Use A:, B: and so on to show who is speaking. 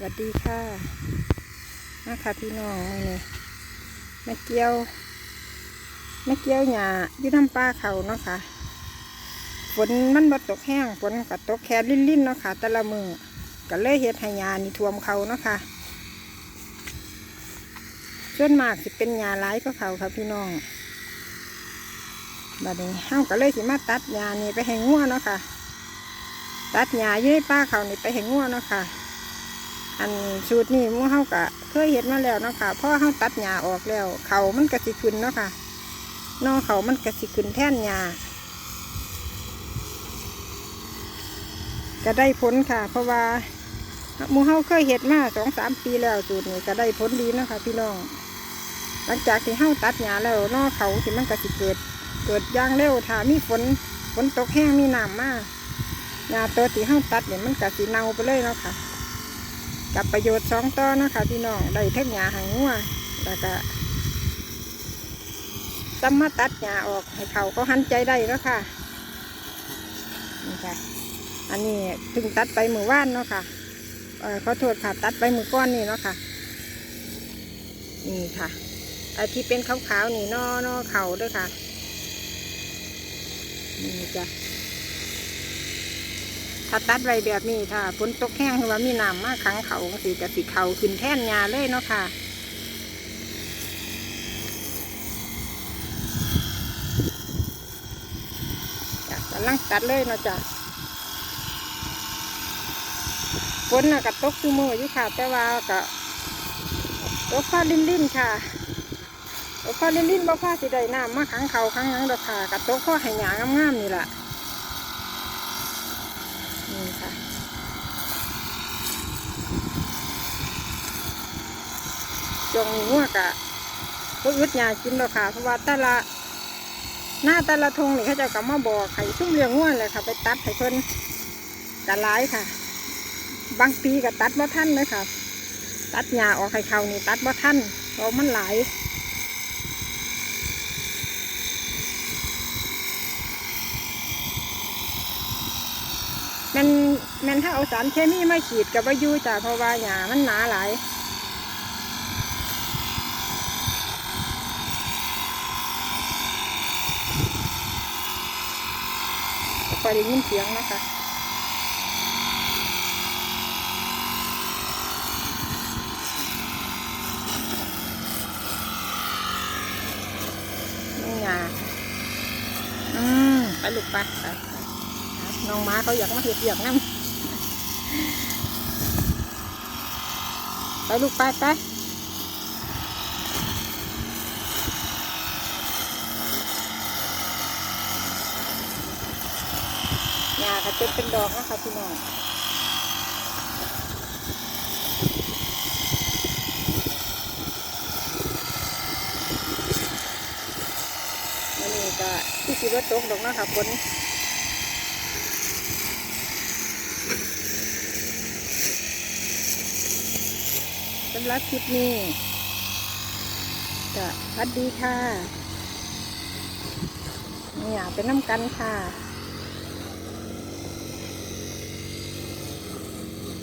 A: สวัสดีค่ะมาค่ะพี่น้องนี่แม่เกี้ยวแม่เกี้ยวหยาอยู่น้ำปลาเขาเนาะค่ะฝนมันบ่ตกแห้งฝนก็ตกแค่ลิ่นๆเนาะค่ะแต่ละมือก็เลยเฮ็ดให้หญ้านี่ท่วมเขาเนาะค่ะส่วนมากสิเป็นหญ้าหลายก็เขาค่ะพี่น้องบัดนี้เฮาก็เลยสิมาตัดหญ้านี่ไปให้งัวเนาะค่ะ ตัดหญ้าอยู่ในป่าเขานี่ไปให้งัวเนาะค่ะ อันสูตรนี่มู่เฮากะเคยเห็นมาแล้วเนาะค่ะพราะเฮาตัดหญ้าออกแล้ว เขามันกระสิขึ้นเนาะค่ะนอเขามันกระสิขึ้นแท่นหญ้าก็ได้ผลค่ะ เพราะว่ามู่เฮาเคยเห็ดมาสองสามปีแล้วสูตรนี้ก็ได้ผลดีเนาะค่ะพี่น้อง หลังจากที่เฮาตัดหญ้าแล้วนอเขาที่มันกระสิเกิด เกิดย่างเร็วถ้ามีฝนฝนตกแห้งมีน้ำมากหญ้าตัวที่เฮาตัดเนี่ยมันกระสิเน่าไปเลยเนาะค่ะ กับประโยชน์สองต่อนะคะพี่น้องได้เทั้งหญ้าหางงัวแล้วก็จำมาตัดหญ้าออกให้เขาก็หันใจได้เนาะค่ะนี่ค่ะ อันนี้ถึงตัดไปมือว่านเนาะค่ะเออขอโทษค่ะตัดไปมือก้อนนี่เนาะค่ะนี่ค่ะไอที่เป็นขาวๆนี่นอนอเขาด้วยค่ะนี่จ้ะ ถ้าตัดไว้แบบนี้ถ้าฝนตกแห้งคือว่ามีน้ำมากขังเขาสิจะสิเขาขึ้นแท่นหญ้าเลยเนาะค่ะจะกำลังตัดเลยเนาะจ้ะฝนน่ะกับตกคือมืออยู่ค่ะ แต่ว่าก็ตกฟ้าลิ่นลิ่นๆค่ะตกฟ้าลิ่นลิ่นบ่ฟ้าสิได้น้ำมาขังเขาขังหยังดอกค่ะกับตกพ่อห้หยางามๆนี่แหละ นี่ค่ะจงนี้งัวกะพวกอึดยากินแล้วค่ะ เพราะว่าแต่ละหน้าแต่ละทงนี่เขาจะกลับมาบอกไข่ซุ่มเลี้ยงงัวเลยค่ะ ไปตัดให้เพิ่นกะหลายค่ะ บางปีก็ตัดบ่ทันเลยค่ะ ตัดหญ้าออกให้เขานี่ตัดบ่ทันเพราะมันหลายแมัน แมันถ้าเอาสารเคมีมาฉีดกับว่ายู่จ้ะเพราะว่าหญ้ามันหนาหลายพอได้ยินเสียงนะคะนี่ไงอืมไปลูกไปไปไปน้องม้าเขาอยากมาเห็ดอยากนั่ง ไปลูกไปไปหญ้าก็จะเป็นดอกนะคะพี่น้องนนี้ก็ที่คิดว่าตกดอกนะคะฝนำหรับคลิปนี้ก็พัดดีค่ะนี่ยเป็นน้ำกันค่ะ